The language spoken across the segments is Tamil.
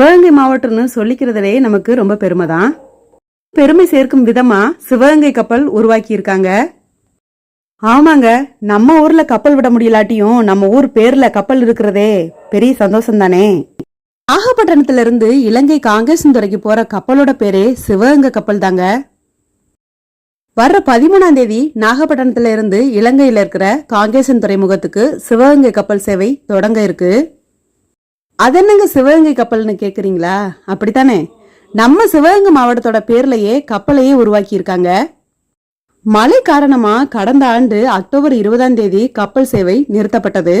சிவகங்கை மாவட்டம்னு சொல்லிக்கிறதுலே நமக்கு ரொம்ப பெருமை தான் பெருமை சேர்க்கும் விதமா சிவகங்கை கப்பல் உருவாக்கி இருக்காங்க ஆமாங்க நம்ம ஊர்ல கப்பல் விட முடியலாட்டியும் நம்ம ஊர் பேர்ல கப்பல் இருக்கிறதே பெரிய சந்தோஷம் தானே நாகப்பட்டினத்துல இருந்து இலங்கை காங்கேசன்துறைக்கு போற கப்பலோட பேரே சிவகங்கை கப்பல் தாங்க வர்ற பதிமூணாம் தேதி நாகப்பட்டினத்துல இருந்து இலங்கையில இருக்கிற காங்கேசன் துறைமுகத்துக்கு சிவகங்கை கப்பல் சேவை தொடங்க இருக்கு. அதென்னங்க சிவகங்கை கப்பல்னு கேட்குறீங்களா அப்படித்தானே? நம்ம சிவகங்கை மாவட்டத்தோட பேர்லயே கப்பலையே உருவாக்கியிருக்காங்க. மழை காரணமா கடந்த ஆண்டு அக்டோபர் இருபதாம் தேதி கப்பல் சேவை நிறுத்தப்பட்டது.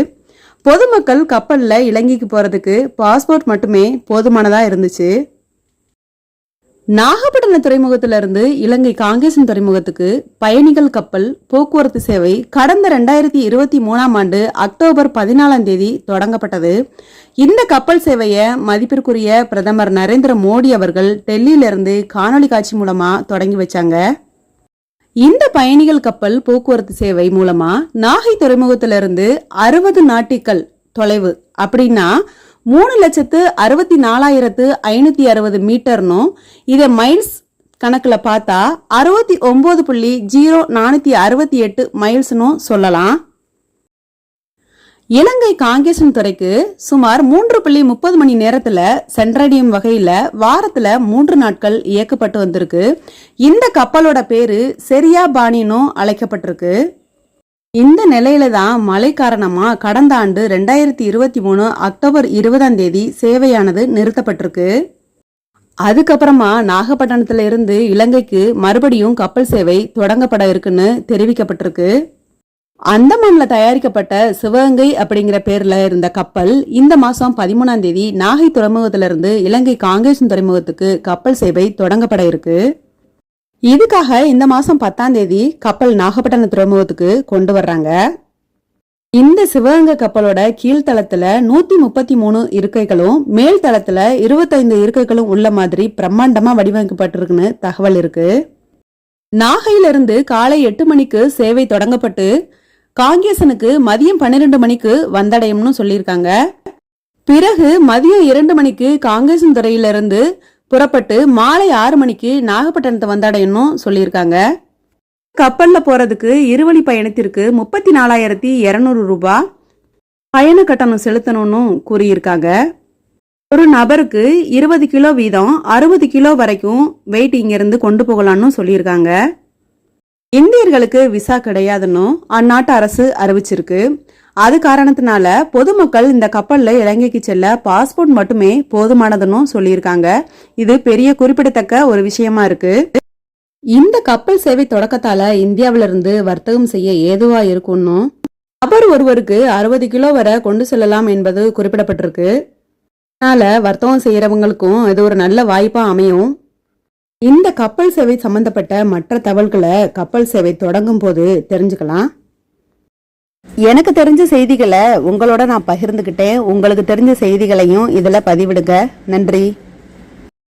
பொதுமக்கள் கப்பலில் இலங்கைக்கு போறதுக்கு பாஸ்போர்ட் மட்டுமே போதுமானதா இருந்துச்சு. நாகப்பட்டினம் துறைமுகத்திலிருந்து இலங்கை காங்கேசன் துறைமுகத்துக்கு பயணிகள் கப்பல் போக்குவரத்து சேவை கடந்த ரெண்டாயிரத்தி இருபத்தி மூணாம் ஆண்டு அக்டோபர் பதினாலாம் தேதி தொடங்கப்பட்டது. இந்த கப்பல் சேவையை மதிப்பிற்குரிய பிரதமர் நரேந்திர மோடி அவர்கள் டெல்லியிலிருந்து காணொலி காட்சி மூலமா தொடங்கி வச்சாங்க. இந்த பயணிகள் கப்பல் போக்குவரத்து சேவை மூலமா நாகை துறைமுகத்திலிருந்து அறுபது நாட்டிக்கல் தொலைவு அப்படின்னா மூணு லட்சத்து அறுபத்தி நாலாயிரத்து ஐநூத்தி அறுபது மீட்டர்னும் இதை மைல்ஸ் கணக்கில் பார்த்தா அறுபத்தி ஒன்பது புள்ளி ஜீரோ நானூத்தி அறுபத்தி எட்டு மைல்ஸ்னும் சொல்லலாம். இலங்கை காங்கேசன் துறைக்கு சுமார் மூன்று புள்ளி முப்பது மணி நேரத்தில் சென்றடையும் வகையில் வாரத்தில் மூன்று நாட்கள் இயக்கப்பட்டு வந்திருக்கு. இந்த கப்பலோட பேரு செரியா பாணினும் அழைக்கப்பட்டிருக்கு. இந்த நிலையில தான் மழை காரணமா கடந்த ஆண்டு ரெண்டாயிரத்தி இருபத்தி மூணு அக்டோபர் இருபதாம் தேதி சேவையானது நிறுத்தப்பட்டிருக்கு. அதுக்கப்புறமா நாகப்பட்டினத்துல இருந்து இலங்கைக்கு மறுபடியும் கப்பல் சேவை தொடங்கப்பட இருக்குன்னு தெரிவிக்கப்பட்டிருக்கு. அந்தமான்ல தயாரிக்கப்பட்ட சிவகங்கை அப்படிங்கிற பேர்ல இருந்த கப்பல் இந்த மாசம் பதிமூணாம் தேதி நாகை துறைமுகத்திலிருந்து இருந்து இலங்கை காங்கேசன் துறைமுகத்துக்கு கப்பல் சேவை தொடங்கப்பட இருக்கு. இதுக்காக இந்த மாசம் பத்தாம் தேதி கப்பல் நாகப்பட்டினம் துறைமுகத்துக்கு கொண்டு வர்றாங்க. இந்த சிவகங்கை கப்பலோட கீழ்த்தளத்துல நூத்தி முப்பத்தி மூணு இருக்கைகளும் மேல் தளத்துல இருபத்தைந்து இருக்கைகளும் உள்ள மாதிரி பிரம்மாண்டமா வடிவமைக்கப்பட்டிருக்குன்னு தகவல் இருக்கு. நாகையிலிருந்து காலை எட்டு மணிக்கு சேவை தொடங்கப்பட்டு காங்கேசனுக்கு மதியம் பன்னிரெண்டு மணிக்கு வந்தடையும்னு சொல்லியிருக்காங்க. பிறகு மதியம் இரண்டு மணிக்கு காங்கேசன் துறையிலிருந்து புறப்பட்டு மாலை ஆறு மணிக்கு நாகப்பட்டினத்தை வந்தடையணும் சொல்லியிருக்காங்க. கப்பல்ல போறதுக்கு இருவழி பயணத்திற்கு முப்பத்தி நாலாயிரத்தி இரநூறு ரூபாய் பயண கட்டணம் செலுத்தணும்னு கூறியிருக்காங்க. ஒரு நபருக்கு இருபது கிலோ வீதம் அறுபது கிலோ வரைக்கும் வெயிட் இங்கிருந்து கொண்டு போகலான்னு சொல்லியிருக்காங்க. இந்தியர்களுக்கு விசா கிடையாதுன்னு அந்நாட்டு அரசு அறிவிச்சிருக்கு. அது காரணத்தினால பொதுமக்கள் இந்த கப்பல்ல இலங்கைக்கு செல்ல பாஸ்போர்ட் மட்டுமே போதுமானதுன்னு சொல்லியிருக்காங்க. இது பெரிய குறிப்பிடத்தக்க ஒரு விஷயமா இருக்கு. இந்த கப்பல் சேவை தொடக்கத்தால இந்தியாவில இருந்து வர்த்தகம் செய்ய ஏதுவா இருக்கும்னு நபர் ஒருவருக்கு அறுபது கிலோ வரை கொண்டு செல்லலாம் என்பது குறிப்பிடப்பட்டிருக்கு. அதனால வர்த்தகம் செய்யறவங்களுக்கும் இது ஒரு நல்ல வாய்ப்பா அமையும். இந்த கப்பல் சேவை சம்பந்தப்பட்ட மற்ற தகவல்களை கப்பல் சேவை தொடங்கும் போது தெரிஞ்சுக்கலாம். எனக்கு தெரிஞ்ச செய்திகளை உங்களோட நான் பகிர்ந்துக்கிட்டேன் உங்களுக்கு தெரிஞ்ச செய்திகளையும் இதில் பதிவிடுங்க. நன்றி.